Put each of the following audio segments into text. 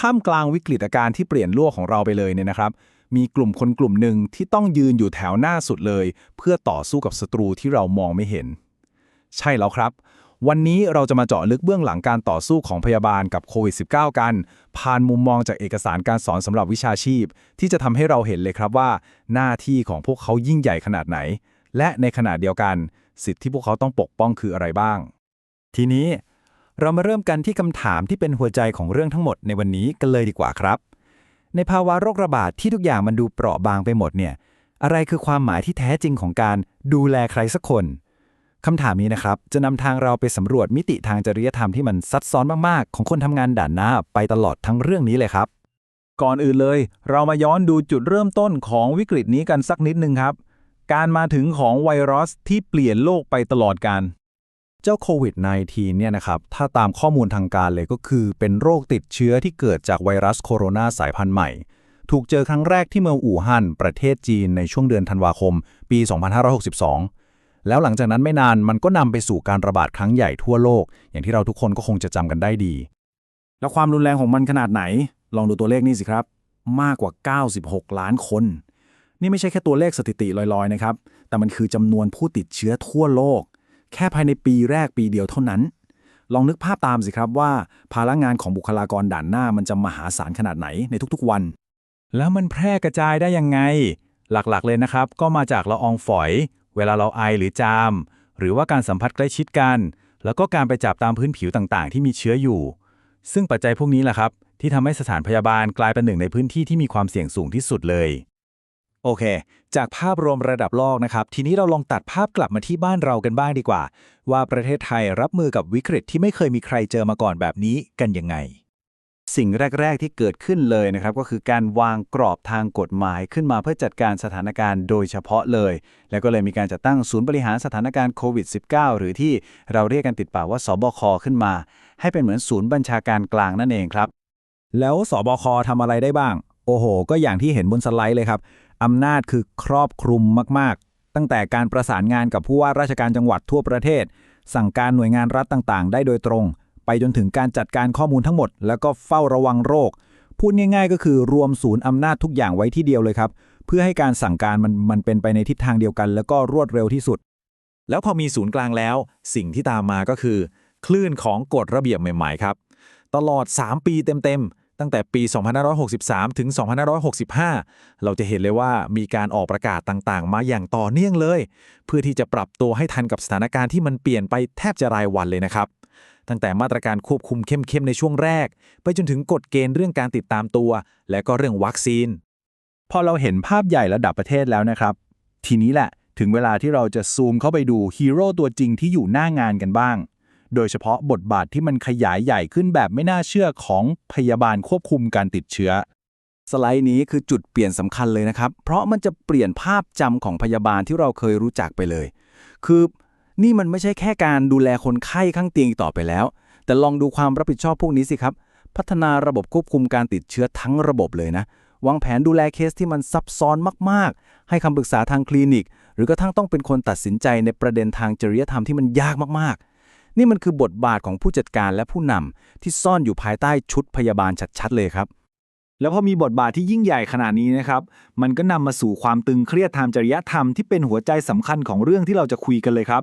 ท่ามกลางวิกฤตการณ์ที่เปลี่ยนโลกของเราไปเลยเนี่ยนะครับ มีกลุ่มคนกลุ่มหนึ่งที่ต้องยืนอยู่แถวหน้าสุดเลย เพื่อต่อสู้กับศัตรูที่เรามองไม่เห็น ใช่แล้วครับ วันนี้เราจะมาเจาะลึกเบื้องหลังการต่อสู้ของพยาบาลกับโควิด -19 กัน ผ่านมุมมองจากเอกสารการสอนสำหรับวิชาชีพ ที่จะทำให้เราเห็นเลยครับว่า หน้าที่ของพวกเขายิ่งใหญ่ขนาดไหน และในขณะเดียวกัน สิทธิที่พวกเขาต้องปกป้องคืออะไรบ้าง ทีนี้ เรามาเริ่มกันที่คำถามที่เป็นหัวใจของเรื่องทั้งหมดในวันนี้กันเลยดีกว่าครับ ในภาวะโรคระบาดที่ทุกอย่างมันดูเปราะบางไปหมดเนี่ย อะไรคือความหมายที่แท้จริงของการดูแลใครสักคนคำถามนี้นะครับ จะนำทางเราไปสำรวจมิติทางจริยธรรมที่มันซับซ้อนมากๆ ของคนทำงานด่านหน้าไปตลอดทั้งเรื่องนี้เลยครับ ก่อนอื่นเลย เรามาย้อนดูจุดเริ่มต้นของวิกฤตนี้กันสักนิดนึงครับ การมาถึงของไวรัสที่เปลี่ยนโลกไปตลอดการ เจ้าโควิด -19 เนี่ยนะครับ ถ้าตามข้อมูลทางการเลยก็คือ เป็นโรคติดเชื้อที่เกิดจากไวรัสโคโรนาสายพันธุ์ใหม่ ถูกเจอครั้งแรกที่เมืองอู่ฮั่นประเทศจีนในช่วงเดือนธันวาคม ปี 2562 แล้วหลังจากนั้นไม่นานมันก็นำไปสู่การระบาดครั้งใหญ่ทั่วโลก อย่างที่เราทุกคนก็คงจะจำกันได้ดี แล้วความรุนแรงของมันขนาดไหน ลองดูตัวเลขนี่สิครับ มากกว่า 96 ล้านคน นี่ไม่ใช่แค่ตัวเลขสถิติลอยๆนะครับแต่มันคือจำนวนผู้ติดเชื้อทั่วโลก แค่ภายในปีแรกปีเดียวเท่านั้น ลองนึกภาพตามสิครับว่า ภาระงานของบุคลากรด่านหน้ามันจะมหาศาลขนาดไหนในทุกๆวัน แล้วมันแพร่กระจายได้ยังไง หลักๆเลยนะครับ ก็มาจากละอองฝอย เวลาเราไอหรือจาม หรือว่าการสัมผัสใกล้ชิดกัน แล้วก็การไปจับตามพื้นผิวต่างๆ ที่มีเชื้ออยู่ ซึ่งปัจจัยพวกนี้แหละครับ ที่ทำให้สถานพยาบาลกลายเป็นหนึ่งในพื้นที่ที่มีความเสี่ยงสูงที่สุดเลย โอเค จากภาพรวมระดับโลกนะครับ ทีนี้เราลองตัดภาพกลับมาที่บ้านเรากันบ้างดีกว่า ว่าประเทศไทยรับมือกับวิกฤตที่ไม่เคยมีใครเจอมาก่อนแบบนี้กันยังไง สิ่งแรก ๆ ที่เกิดขึ้นเลยนะครับ ก็คือการวางกรอบทางกฎหมายขึ้นมาเพื่อจัดการสถานการณ์โดยเฉพาะเลย แล้วก็เลยมีการจัดตั้งศูนย์บริหารสถานการณ์โควิด -19 หรือที่เราเรียกกันติดปากว่าสบคขึ้นมา ให้เป็นเหมือนศูนย์บัญชาการกลางนั่นเองครับ แล้วสบคทำอะไรได้บ้าง โอ้โห ก็อย่างที่เห็นบนสไลด์เลยครับ อำนาจคือครอบคลุมมาก ๆ ตั้งแต่การประสานงานกับผู้ว่าราชการจังหวัดทั่วประเทศ สั่งการหน่วยงานรัฐต่าง ๆ ได้โดยตรง ไปจนถึงการจัดการข้อมูลทั้งหมด แล้วก็เฝ้าระวังโรค พูดง่าย ๆ ก็คือรวมศูนย์อำนาจทุกอย่างไว้ที่เดียวเลยครับ เพื่อให้การสั่งการมันมันเป็นไปในทิศทางเดียวกัน แล้วก็รวดเร็วที่สุด แล้วพอมีศูนย์กลางแล้ว สิ่งที่ตามมาก็คือ คลื่นของกฎระเบียบใหม่ ๆ ครับ ตลอด 3 ปีเต็มๆ ตั้งแต่ปี 2563 ถึง 2565 เราจะเห็นเลยว่ามีการออกประกาศต่างๆ มาอย่างต่อเนื่องเลย เพื่อที่จะปรับตัวให้ทันกับสถานการณ์ที่มันเปลี่ยนไปแทบจะรายวันเลยนะครับ ตั้งแต่มาตรการควบคุมเข้มๆในช่วงแรก ไปจนถึงกฎเกณฑ์เรื่องการติดตามตัว และก็เรื่องวัคซีน พอเราเห็นภาพใหญ่ระดับประเทศแล้วนะครับ ทีนี้แหละ ถึงเวลาที่เราจะซูมเข้าไปดูฮีโร่ตัวจริงที่อยู่หน้างานกันบ้าง โดยเฉพาะบทบาทที่มันขยายใหญ่ขึ้นแบบไม่น่าเชื่อของพยาบาลควบคุมการติดเชื้อ สไลด์นี้คือจุดเปลี่ยนสำคัญเลยนะครับ เพราะมันจะเปลี่ยนภาพจำของพยาบาลที่เราเคยรู้จักไปเลย คือนี่มันไม่ใช่แค่การดูแลคนไข้ข้างเตียงต่อไปแล้ว แต่ลองดูความรับผิดชอบพวกนี้สิครับ พัฒนาระบบควบคุมการติดเชื้อทั้งระบบเลยนะวางแผนดูแลเคสที่มันซับซ้อนมาก ๆ ให้คำปรึกษาทางคลินิก หรือกระทั่งต้องเป็นคนตัดสินใจในประเด็นทางจริยธรรมที่มันยากมาก ๆ นี่มันคือบทบาทของผู้จัดการและผู้นำที่ซ่อนอยู่ภายใต้ชุดพยาบาลชัดๆเลยครับ แล้วพอมีบทบาทที่ยิ่งใหญ่ขนาดนี้นะครับ มันก็นำมาสู่ความตึงเครียดทางจริยธรรมที่เป็นหัวใจสำคัญของเรื่องที่เราจะคุยกันเลยครับ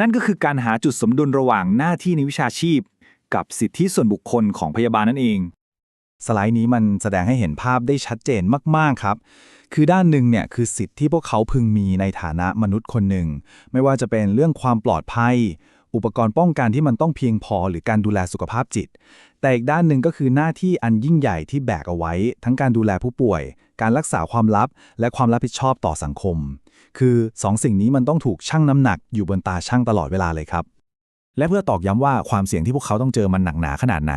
นั่นก็คือการหาจุดสมดุลระหว่างหน้าที่ในวิชาชีพ กับสิทธิส่วนบุคคลของพยาบาลนั่นเองสไลด์นี้มันแสดงให้เห็นภาพได้ชัดเจนมาก ๆ ครับ คือด้านหนึ่งเนี่ยคือสิทธิ์ที่พวกเขาพึงมีในฐานะมนุษย์คนหนึ่ง ไม่ว่าจะเป็นเรื่องความปลอดภัย อุปกรณ์ป้องกันที่มันต้องเพียงพอหรือการดูแลสุขภาพจิต แต่อีกด้านหนึ่งก็คือหน้าที่อันยิ่งใหญ่ที่แบกเอาไว้ ทั้งการดูแลผู้ป่วย การรักษาความลับ และความรับผิดชอบต่อสังคม คือสองสิ่งนี้มันต้องถูกชั่งน้ำหนักอยู่บนตาช่างตลอดเวลาเลยครับ และเพื่อตอกย้ำว่าความเสี่ยงที่พวกเขาต้องเจอมันหนักหนาขนาดไหน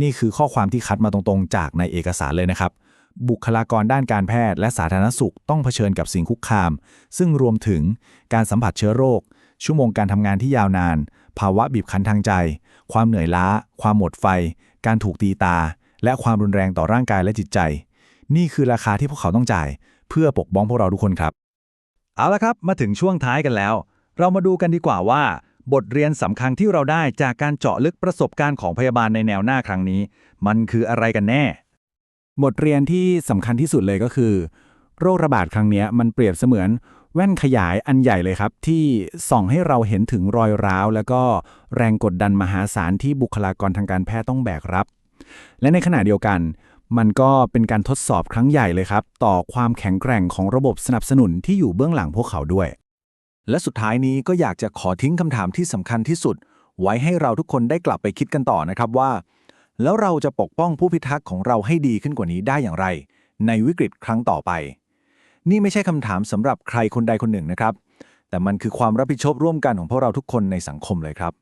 นี่คือข้อความที่คัดมาตรงๆ จากในเอกสารเลยนะครับบุคลากรด้านการแพทย์และสาธารณสุขต้องเผชิญกับสิ่งคุกคาม ซึ่งรวมถึงการสัมผัสเชื้อโรค ชั่วโมงการทำงานที่ยาวนาน ภาวะบีบคั้นทางใจ ความเหนื่อยล้า ความหมดไฟ การถูกตีตา และความรุนแรงต่อร่างกายและจิตใจ นี่คือราคาที่พวกเขาต้องจ่าย เพื่อปกป้องพวกเราทุกคนครับ เอาละครับ มาถึงช่วงท้ายกันแล้ว เรามาดูกันดีกว่าว่า บทเรียนสำคัญที่เราได้จากการเจาะลึกประสบการณ์ของพยาบาลในแนวหน้าครั้งนี้ มันคืออะไรกันแน่ บทเรียนที่สำคัญที่สุดเลยก็คือ โรคระบาดครั้งนี้มันเปรียบเสมือน แว่นขยายอันใหญ่เลยครับ ที่ส่องให้เราเห็นถึงรอยร้าว แล้วก็แรงกดดันมหาศาลที่บุคลากรทางการแพทย์ต้องแบกรับ และในขณะเดียวกัน มันก็เป็นการทดสอบครั้งใหญ่เลยครับ ต่อความแข็งแกร่งของระบบสนับสนุนที่อยู่เบื้องหลังพวกเขาด้วย และสุดท้ายนี้ก็อยากจะขอทิ้งคำถามที่สำคัญที่สุด ไว้ให้เราทุกคนได้กลับไปคิดกันต่อนะครับว่า แล้วเราจะปกป้องผู้พิทักษ์ของเราให้ดีขึ้นกว่านี้ได้อย่างไร ในวิกฤตครั้งต่อไป นี่ไม่ใช่คำถามสำหรับใครคนใดคนหนึ่งนะครับ แต่มันคือความรับผิดชอบร่วมกันของพวกเราทุกคนในสังคมเลยครับ